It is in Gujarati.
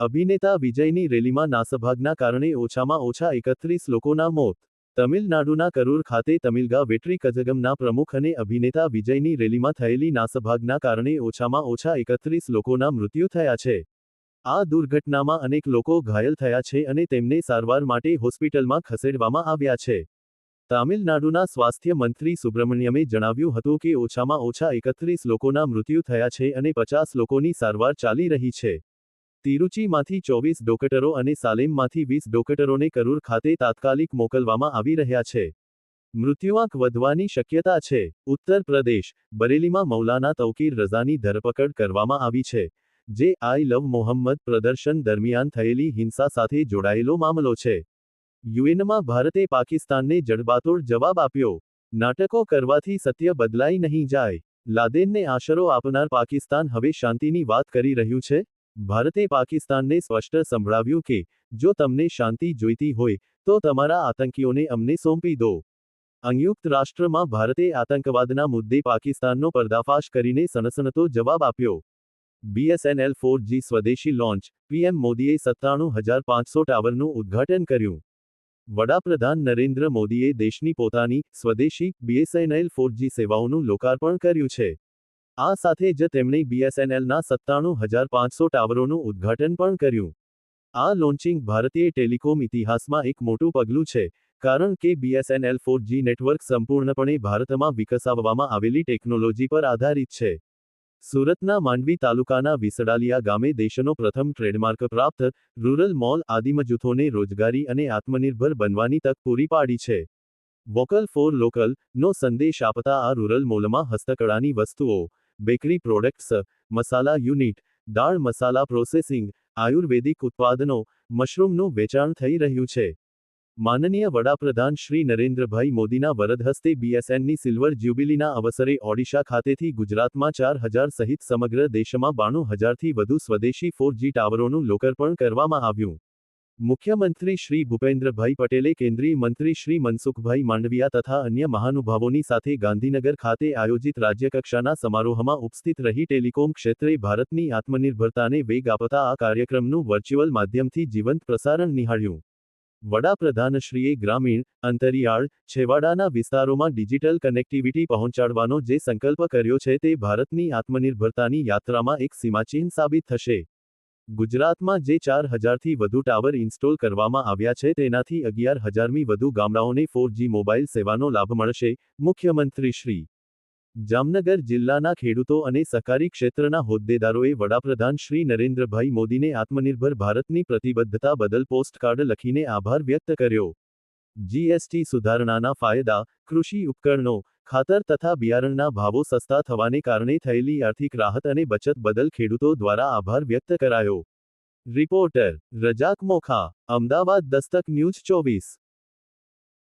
અભિનેતા વિજયની રેલીમાં નાસભાગના કારણે ઓછામાં ઓછા એકત્રીસ લોકોના મોત. તમિલનાડુના કરૂર ખાતે તમિલગા વેટરી કઝગમના પ્રમુખ અને અભિનેતા વિજયની રેલીમાં થયેલી નાસભાગના કારણે ઓછામાં ઓછા એકત્રીસ લોકોના મૃત્યુ થયા છે. આ દુર્ઘટનામાં અનેક લોકો ઘાયલ થયા છે અને તેમને સારવાર માટે હોસ્પિટલમાં ખસેડવામાં આવ્યા છે. તામિલનાડુના સ્વાસ્થ્ય મંત્રી સુબ્રમણ્યમે જણાવ્યું હતું કે ઓછામાં ઓછા એકત્રીસ લોકોના મૃત્યુ થયા છે અને પચાસ લોકોની સારવાર ચાલી રહી છે. તિરુચીમાંથી ચોવીસ ડોકટરો અને સાલેમમાંથી વીસ ડોકટરોને કરૂર ખાતે તાત્કાલિક મોકલવામાં આવી રહ્યા છે. મૃત્યુઆંક વધવાની શક્યતા છે. ઉત્તર પ્રદેશ, બરેલીમાં મૌલાના તૌકીર રઝાની ધરપકડ કરવામાં આવી છે, જે આઈ લવ મોહમ્મદ પ્રદર્શન દરમિયાન થયેલી હિંસા સાથે જોડાયેલો મામલો છે. યુએનમાં ભારતે પાકિસ્તાનને જડબાતોડ જવાબ આપ્યો. નાટકો કરવાથી સત્ય બદલાઈ નહીં જાય. લાદેનને આશરો આપનાર પાકિસ્તાન હવે શાંતિની વાત કરી રહ્યું છે. ભારતે પાકિસ્તાનને સ્પષ્ટ સંભળાવ્યું કે, જો તમને શાંતિ જોઈતી હોય, તો તમારા આતંકીઓને અમને સોંપી દો. સંયુક્ત રાષ્ટ્રમાં ભારતે આતંકવાદના મુદ્દે પાકિસ્તાનનો પર્દાફાશ કરીને સનસનતો જવાબ આપ્યો. બીએસએનએલ ફોર જી સ્વદેશી લોન્ચ પીએમ મોદીએ સત્તાણું હજાર પાંચસો ટાવરનું ઉદ્ઘાટન કર્યું. વડાપ્રધાન નરેન્દ્ર મોદીએ દેશની પોતાની સ્વદેશી બીએસએનએલ ફોર જી સેવાઓનું લોકાર્પણ કર્યું છે. આ સાથે જ તેમણે બીએસએનએલના સત્તાણું હજાર પાંચસો ટાવરોનું ઉદ્ઘાટન પણ કર્યું. આ લોન્ચિંગ ભારતીય ટેલિકોમ ઇતિહાસમાં એક મોટું પગલું છે, કારણ કે બીએસએનએલ ફોર જી નેટવર્ક સંપૂર્ણપણે ભારતમાં વિકસાવવામાં આવેલી ટેકનોલોજી પર આધારિત છે. સુરતના માંડવી તાલુકાના વિસડાલિયા ગામે દેશનો પ્રથમ ટ્રેડમાર્ક પ્રાપ્ત રૂરલ મોલ આદિમ જૂથોને રોજગારી અને આત્મનિર્ભર બનવાની તક પૂરી પાડી છે. વોકલ ફોર લોકલ નો સંદેશ આપતા આ રૂરલ મોલમાં હસ્તકળાની વસ્તુઓ બેકરી પ્રોડક્ટ્સ, મસાલા યુનિટ, દાળ મસાલા પ્રોસેસિંગ, આયુર્વેદિક ઉત્પાદનો, મશરૂમનું વેચાણ થઈ રહ્યું છે. માનનીય વડાપ્રધાન શ્રી નરેન્દ્રભાઈ મોદીના વરદ હસ્તે બીએસએનની સિલ્વર જ્યુબિલીના અવસરે ઓડિશા ખાતેથી ગુજરાતમાં ચાર હજાર સહિત સમગ્ર દેશમાં બાણું હજારથી વધુ સ્વદેશી ફોર ટાવરોનું લોકાર્પણ કરવામાં આવ્યું. મુખ્યમંત્રી શ્રી ભૂપેન્દ્રભાઈ પટેલે કેન્દ્રીય મંત્રી શ્રી મનસુખભાઈ માંડવિયા તથા અન્ય મહાનુભાવોની સાથે ગાંધીનગર ખાતે આયોજિત રાજ્યકક્ષાના સમારોહમાં ઉપસ્થિત રહી ટેલિકોમ ક્ષેત્રે ભારતની આત્મનિર્ભરતાને વેગ આપતા આ કાર્યક્રમનું વર્ચ્યુઅલ માધ્યમથી જીવંત પ્રસારણ નિહાળ્યું. વડાપ્રધાનશ્રીએ ગ્રામીણ, અંતરિયાળ, છેવાડાના વિસ્તારોમાં ડિજિટલ કનેક્ટિવિટી પહોંચાડવાનો જે સંકલ્પ કર્યો છે તે ભારતની આત્મનિર્ભરતાની યાત્રામાં એક સીમાચિહ્ન સાબિત થશે. ગુજરાતમાં જે ચાર હજારથી વધુ ટાવર ઇન્સ્ટોલ કરવામાં આવ્યા છે, તેનાથી અગિયાર હજારમી વધુ ગામડાઓને ફોર જી મોબાઈલ સેવાનો લાભ મળશે, મુખ્યમંત્રી શ્રી. જામનગર જિલ્લાના ખેડૂતો અને સહકારી ક્ષેત્રના હોદ્દેદારોએ વડાપ્રધાન શ્રી નરેન્દ્રભાઈ મોદીને આત્મનિર્ભર ભારતની પ્રતિબદ્ધતા બદલ પોસ્ટકાર્ડ લખીને આભાર વ્યક્ત કર્યો. જીએસટી સુધારણાના ફાયદા, કૃષિ ઉપકરણો ખાતર તથા બિયારણના ભાવો સસ્તા થવાને કારણે થયેલી આર્થિક રાહત અને બચત બદલ ખેડૂતો દ્વારા આભાર વ્યક્ત કરાયો. રિપોર્ટર રજાક મોખા, અમદાવાદ દસ્તક ન્યૂઝ ચોવીસ.